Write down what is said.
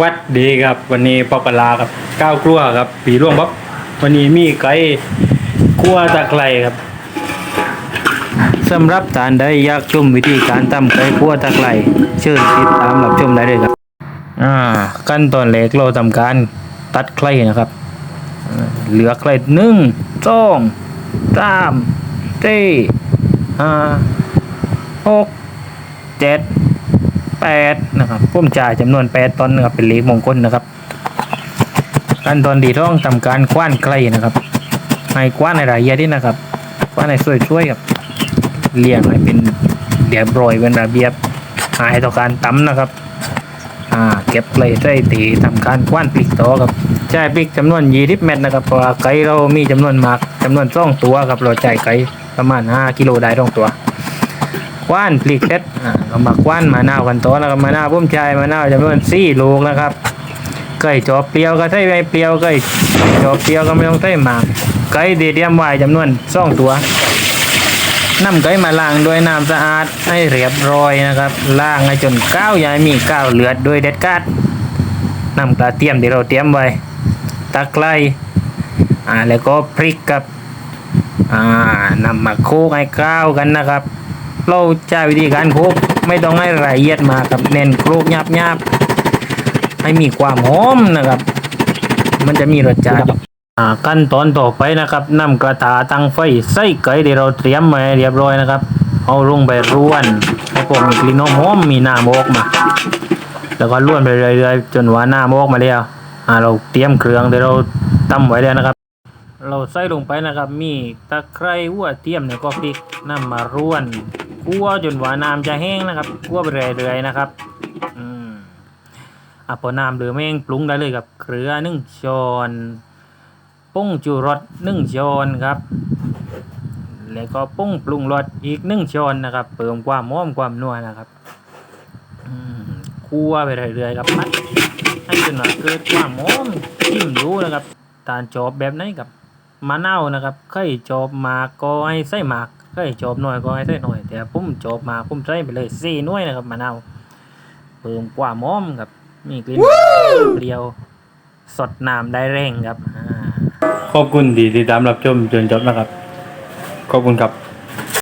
วัดดีครับ วันนี้ปอปลาครับก้าวกลัวครับ ปีร่วงบ๊อบวันนี้มีไก่กลัวตะไคร่ครับสำหรับทานใดอยากชมวิธีการทำไก่กลัวตะไคร่เชิญติดตามรับชมได้เลยครับ อ่า ขั้นตอนแรกเราทำการตัดไคร่นะครับ เหลือไคร่หนึ่งสองสามสี่ห้าหกเจ็ด แปดนะครับพุ่มจ่ายจำนวนแปดตอนนะครับเป็นเลขมงคลนะครับขั้นตอนดีต้องทำการคว้านไกลนะครับให้คว้านในรายละเอียดนี่นะครับคว้านในช่วยๆครับเรียงให้เป็นเดียบร้อยเป็นระเบียบหายต่อการตั้มนะครับอ่าเก็บไกลใส่ตีทำการคว้านพลิกต่อครับใช้พลิกจำนวนยี่สิบเม็ดนะครับเพราะไก่เรามีจำนวนมากจำนวนสองตัวครับเราจ่ายไก่ประมาณห้ากิโลได้สองตัว ว้านพลิกเซ็ตอ่าก็มากว้านมะนาวกันต่อแล้วก็มะนาวพุ่มชายมะนาวจำนวนสี่ลูกนะครับไก่จอบเปรี้ยวก็ใส่ไม่เปรี้ยวไก่จอบเปรี้ยวก็ไม่ต้องใส่หมากไก่เดียมไว้จำนวนสองตัวน้ำไก่มาล้างด้วยน้ำสะอาดให้เรียบร้อยนะครับล้างให้จนก้าวยายมีก้าวเลือดโดยเด็ดขาดน้ำกระเทียมที่เราเตรียมไว้ตะไคร้อ่าแล้วก็พริกกับอ่านำมาโคลุกให้ก้าวกันนะครับ เราใช้วิธีการโคกไม่ต้องให้ละเอียดมากับเน้นโคลุกหยาบหยาบๆให้มีความหอมนะครับ มันจะมีรสชาติขั้นตอนต่อไปนะครับนำกระถาตั้งไฟใส่ไก่ที่เราเตรียมไว้เรียบร้อยนะครับ เอาลงไปร่วนให้พวกมีกลิ่นหอมมีน้ำออกมา แล้วก็ร่วนไปเรื่อยๆจนว่าน้ำออกมาแล้วเราเตรียมเครื่องที่เราตำไว้แล้วนะครับ เราใส่ลงไปนะครับ มีตะไคร้หัวเทียมเนี่ยก็พริกน้ำมาร่วน คั่วจนว่าน้ำจะแห้งนะครับคั่วไปเรื่อยๆนะครับอืมอะพอน้ำเหลือแห้งปรุงได้เลยครับเกลือหนึ่งช้อนปุ้งจูรสหนึ่งช้อนครับ แล้วก็ปุ้งปรุงรสอีกหนึ่งช้อนนะครับเพิ่มความหอมความนัวนะครับอคั่วไปเรื่อยๆครับมัดให้จนว่าเกิดความหอมจิ้มรู้นะครับตาลจอบแบบไหนครับมะนาวนะครับเคยจอบหมากก็ให้ใส่หมาก เคยจอบหน่อยก็ให้ใส่หน่อย แต่ผมจอบหมากผมใส่ไปเลยสี่หน่วยนะครับมะนาวเพิ่มความหอมครับ มีกลิ่นเปรี้ยว สดน้ำได้แรงครับขอบคุณที่ติดตามรับชมจนจบนะครับ ขอบคุณครับ